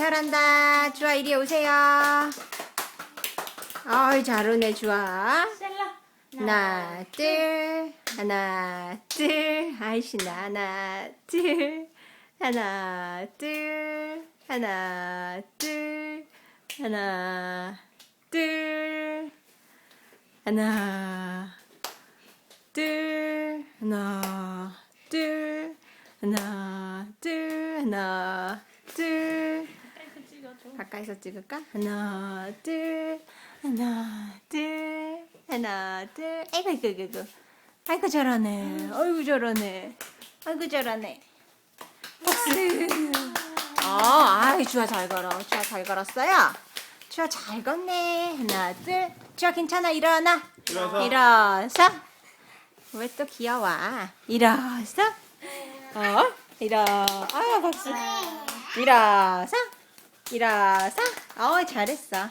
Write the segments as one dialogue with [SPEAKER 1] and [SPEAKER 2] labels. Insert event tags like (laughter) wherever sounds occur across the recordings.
[SPEAKER 1] 잘한다. 주아 이리 오세요. 어이 잘하네 주아.
[SPEAKER 2] 셀라.
[SPEAKER 1] 하나 둘 하나 둘 아이 신나 하나 둘 하나 둘 하나 둘 하나 둘 하나 둘 하나 둘 하나 둘 하나 둘. 가까이서 찍을까? 하나, 둘, 하나, 둘, 하나, 둘. 아이고, 아이고, 아이고, 아이고. 잘하네. 아이고, 잘하네. 아이고, 잘하네. 박수. 어, 아이, 주아 잘 걸어. 주아 잘 걸었어요? 주아 잘 걷네. 하나, 둘. 주아 괜찮아. 일어나.
[SPEAKER 3] 일어서.
[SPEAKER 1] 일어서. 왜 또 귀여워? 일어서. 어? 일어. 아, 박수. 일어서. 일어서. 어, 잘했어.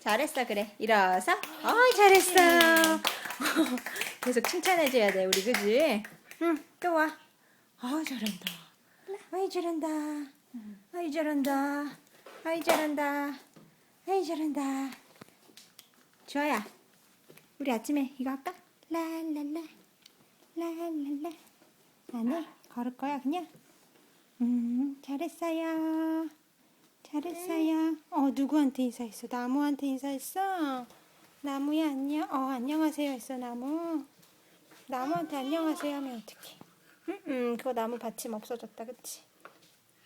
[SPEAKER 1] 잘했어, 그래. 일어서. 어, 잘했어. (laughs) 계속 칭찬해줘야 돼, 우리, 그지? 응, 또 와. 어, 잘한다. 아이, 잘한다. 아이, 잘한다. 아이, 잘한다. 아이, 잘한다. 주아야, 우리 아침에 이거 할까? 랄랄라. 랄랄라. 안 해? 걸을 거야, 그냥? 음, 잘했어요. 잘했어요. 어, 누구한테 인사했어? 나무한테 인사했어? 나무야, 안녕. 어, 안녕하세요 했어, 나무. 나무한테 안녕하세요 하면 어떡해? 음, 음, 그거 나무 받침 없어졌다, 그치?